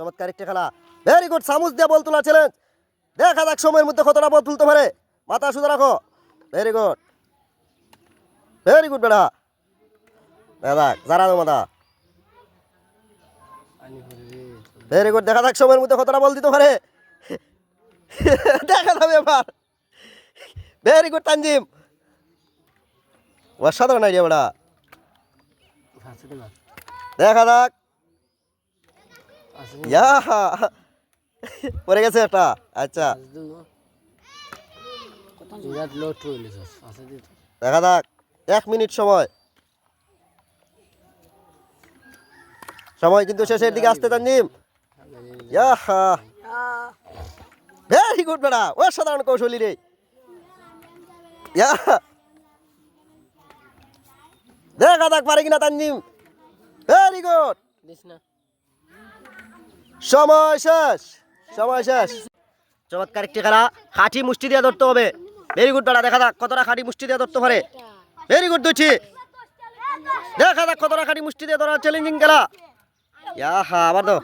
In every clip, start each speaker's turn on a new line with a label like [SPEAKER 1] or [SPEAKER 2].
[SPEAKER 1] চমৎকার একটা খেলা। ভেরি গুড সামুজ দিয়ে বল তোলা চ্যালেঞ্জ দেখা যাক সময়ের মধ্যে কতটা বল তুলতে পারে। মাথা শুধু রাখো। ভেরি গুড ভেরি গুড বেড়া। যাক যারা মাথা ভেরি গুড দেখা যাক সময়ের মধ্যে কতটা বল দিতে পারে। দেখা যাবে এবার। Very good Tanzim. অসাধারণ আইডিয়া বেড়া। দেখা যাক। পড়ে গেছে একটা আচ্ছা। দেখা যাক। এক মিনিট সময়। সময় কিন্তু শেষের দিকে আসতে তানজিম ইয়াহা ভেরি গুড বেড়া অসাধারণ কৌশলী রে। ইয়াহা দেখা যাক পারে কিনা তানজিম। ভেরি গুড সময় শেষ সময় শেষ। চমৎকার একটি খেলা, খাঁটি মুষ্টি দিয়ে ধরতে হবে। ভেরি গুড বেড়া দেখা যাক কতটা খাঁটি মুষ্টি দিয়ে ধরতে পারে। ভেরি গুড দুটি দেখা যাক কতটা খাঁটি মুষ্টি দিয়ে ধরা চ্যালেঞ্জিং খেলা। ইয়াহা, আবার তো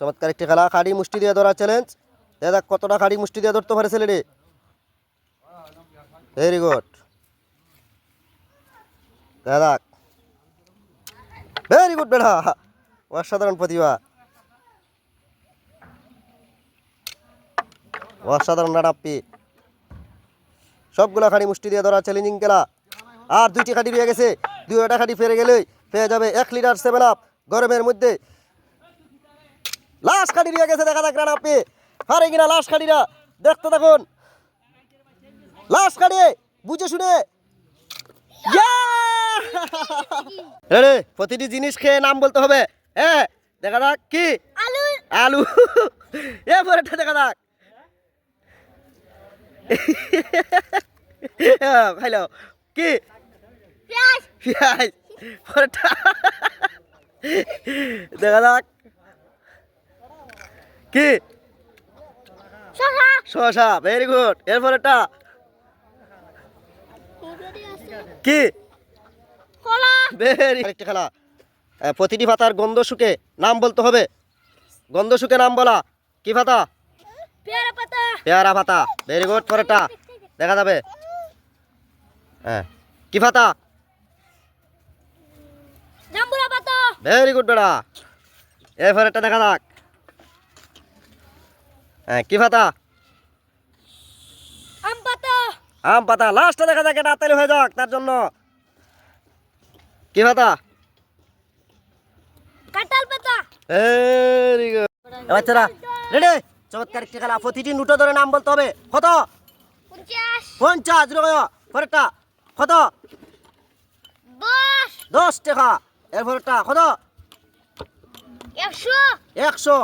[SPEAKER 1] চমৎকার একটি খেলা খাড়ি মুষ্টি দিয়ে ধরা চ্যালেঞ্জ দেখা যাক কতটা খাড়ি মুষ্টি দিয়ে ধরতে পারে ছেলেটি। ভেরি গুড দেখা যাক। ভেরি গুড বেড়া অসাধারণ প্রতিভা। অসাধারণ নাডাপ্পি সবগুলো খাড়ি মুষ্টি দিয়ে ধরা চ্যালেঞ্জিং খেলা। আর দুইটি খাড়ি রয়ে গেছে। দুইটা খাড়ি ফেরে গেলেই পেয়ে যাবে এক লিটার সেভেন আপ গরমের মধ্যে লাশ খাড়ি রয়ে গেছে, দেখা যাক রানাপ্পি হারে কিনা লাশ খাড়িরা, দেখতে দেখুন লাশ খাড়ি বুঝে শুনে। রে প্রতিটি জিনিস খেয়ে নাম বলতে হবে। হ্যাঁ দেখা যাক কি?
[SPEAKER 2] আলু।
[SPEAKER 1] আলু। এ পরেরটা দেখা যাক। খাইলো কি?
[SPEAKER 2] পেঁয়াজ।
[SPEAKER 1] পেঁয়াজ পরেরটা। দেখা যাক। কি? শশা ভেরি গুড এরপরেরটা কি?
[SPEAKER 2] কলা।
[SPEAKER 1] ভেরি আরেকটা খেলা। প্রতিটি পাতার গন্ধ শুকে নাম বলতে হবে। গন্ধ শুকে নাম বলা। কি পাতা
[SPEAKER 2] পেয়ারা পাতা।
[SPEAKER 1] পেয়ারা পাতা ভেরি গুড পরেরটা। দেখা যাবে। হ্যাঁ কি পাতা
[SPEAKER 2] পাতা।
[SPEAKER 1] ভেরি গুড বেড়া। এরপরেরটা দেখা যাক। হ্যাঁ কি পাতা
[SPEAKER 2] আম পাতা।
[SPEAKER 1] আম পাতা। লাস্টে দেখা যাক এটা হয়ে যাক তার জন্য। কি পাতা
[SPEAKER 2] কাঁঠাল পাতা
[SPEAKER 1] ভেরি গুড বাচ্চারা রেডি চমৎকার একটি খেলা। প্রতিটি নুটো ধরে নাম বলতে হবে। কত?
[SPEAKER 2] পঞ্চাশ।
[SPEAKER 1] রুপয়া পরেরটা কত?
[SPEAKER 2] দশ।
[SPEAKER 1] টাকা। এরপরেরটা কত?
[SPEAKER 2] একশো।
[SPEAKER 1] একশো।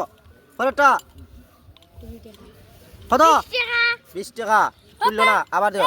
[SPEAKER 1] পরেরটা কত? বিশ টাকা। তুললো না আবার দেও